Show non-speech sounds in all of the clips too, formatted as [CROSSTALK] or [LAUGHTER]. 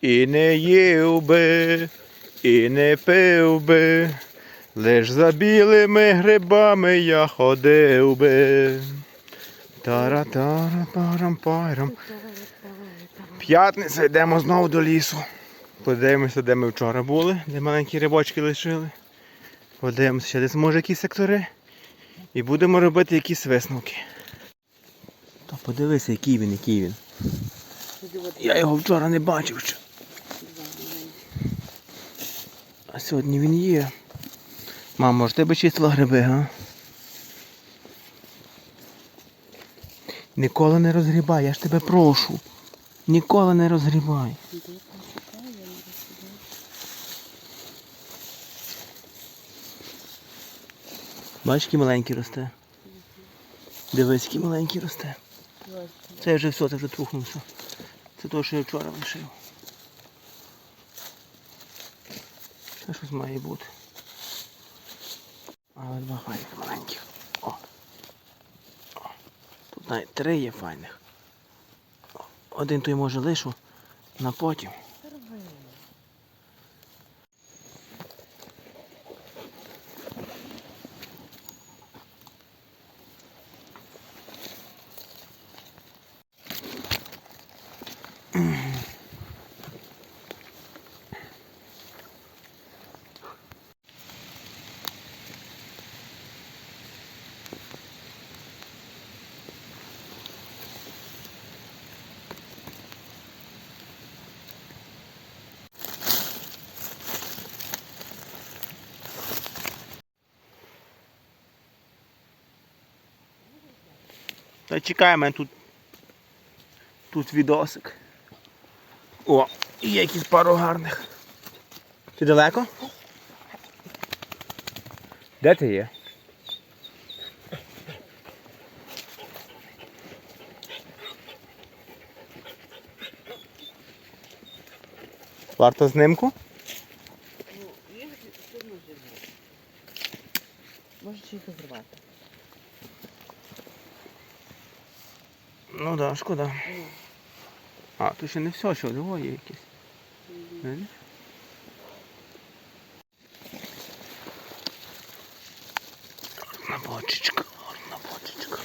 І не їв би, і не пив би, лиш за білими грибами я ходив би. Тара-тара парам парам. П'ятниця йдемо знову до лісу. Подивимося, де ми вчора були, де маленькі рибочки лишили. Подивимося, ще десь може якісь сектори. І будемо робити якісь висновки. То подивися, який він, який він. Я його вчора не бачив ще. А сьогодні він є. Мам, може ти би чистила гриби, га? Ніколи не розгрібай, я ж тебе прошу. Ніколи не розгрібай. Бачиш, який маленький росте. Дивись, який маленький росте. Це вже все, це вже трухнувся. Це те, що я вчора лишив. Це щось має бути. Але два файних маленьких. О. О. Тут навіть три є файних. Один той може лишу на потім. Та чекай, мене тут. Тут відосик. О, і є якісь пару гарних. Ти далеко? Де ти є? Варто знимку? Може чи їх зривати? Ну да, шкода. А, тут ще не все, що двоє є якісь. Видиш? Одна бочечка, одна бочечка.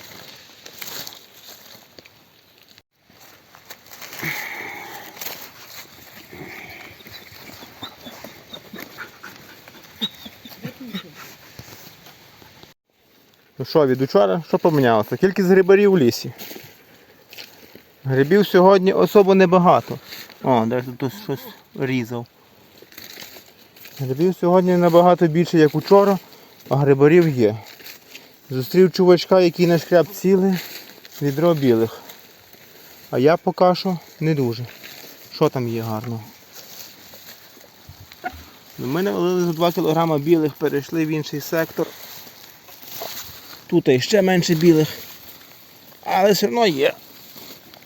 Ну що, від учора, що помінялося? Кількість грибарів у лісі. Грибів сьогодні особо небагато. О, де тут щось різав. Грибів сьогодні набагато більше, як учора, а грибарів є. Зустрів чувачка, який нашкряб ціле відро білих. А я поки що не дуже. Що там є гарного? Ну, Ми навалили за 2 кг білих, перейшли в інший сектор. Тут іще менше білих. Але все одно є.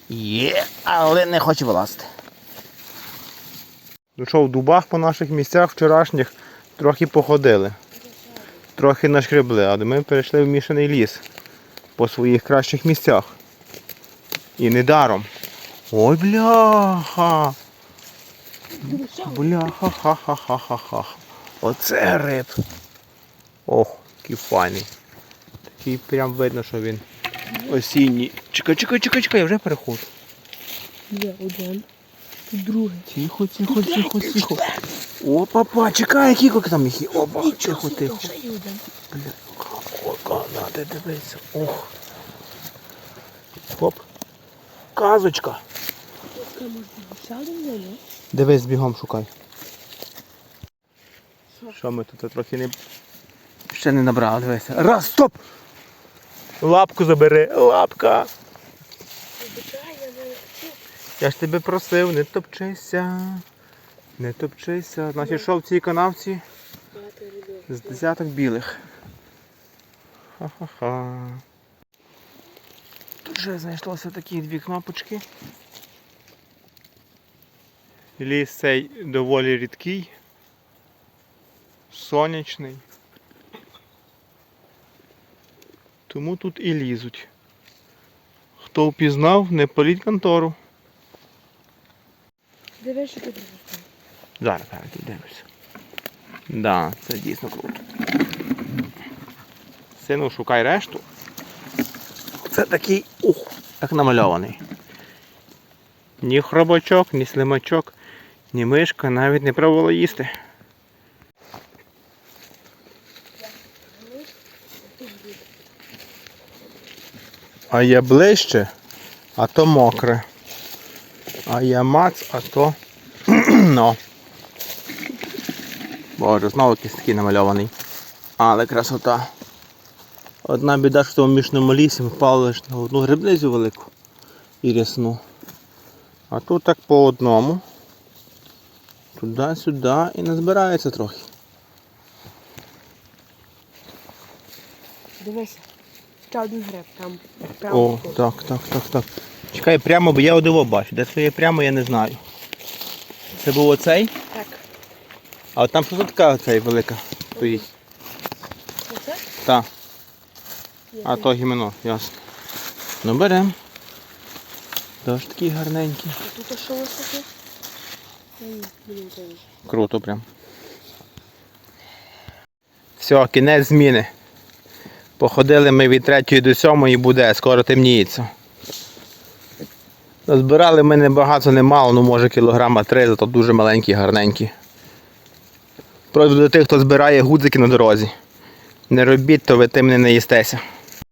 Є, але не хоче вилазити. Ну що, в дубах по наших місцях вчорашніх трохи походили. Трохи нашкребли, але ми перейшли в мішаний ліс по своїх кращих місцях. І недаром. Ой, бляха! Бляха, ха-ха-ха-ха-ха. Оце гриб. Ох, який файний. Такий прям видно, що він осінній. Чекай, чекай, чекай, чекай, я вже переходжу. Є один. Тут другий. Тихо, тихо, тихо, тихо. О, папа, чекай, які там їх є. Опа, тихо, тихо. Бля, о, надо дивитися. Ох. Хоп. Казочка. Ні? Дивись, бігом шукай. Що ми тут трохи не. Ще не набрали, дивися. Раз, стоп! Лапку забери, лапка. Я ж тебе просив, не топчися. Не топчися. Значить, що в цій канавці з десяток білих. Ха-ха-ха. Тут вже знайшлося такі дві кнопочки. Ліс цей доволі рідкий, сонячний. Тому тут і лізуть. Хто впізнав, не політь контору. Дивись, що ти пропустив. Зараз, зараз дивимося. Да, це дійсно круто. Сину, шукай решту. Це такий ух, як намальований. Ні хробачок, ні слимачок, ні мишка навіть не пробувала їсти. А є ближче, а то мокре. А я мац, а то [CLEARS THROAT] ну. Боже, знову якийсь намальований. Але красота. Одна біда, що в тому мішному лісі впали на одну грибницю велику і рясну. А тут так по одному. Туди-сюди і назбирається трохи. Дивися. Ще один гриб, там. Прямо О, тут. так, так, так, так. Чекай прямо, бо я одиво бачу. Де це є прямо, я не знаю. Це був оцей, Так. а от там що така оцей велика стоїть. Оце? Так. Є А то гімено, ясно. Ну берем. Тож такий гарненький. А тут що ні. Круто прям. Все, кінець зміни. Походили ми від 3 до 7 і буде, скоро темніється. Збирали ми не багато, не ну може кілограма 3, зато дуже маленькі, гарненькі. Просто до тих, хто збирає гудзики на дорозі. Не робіть, то ви тим не наїстеся.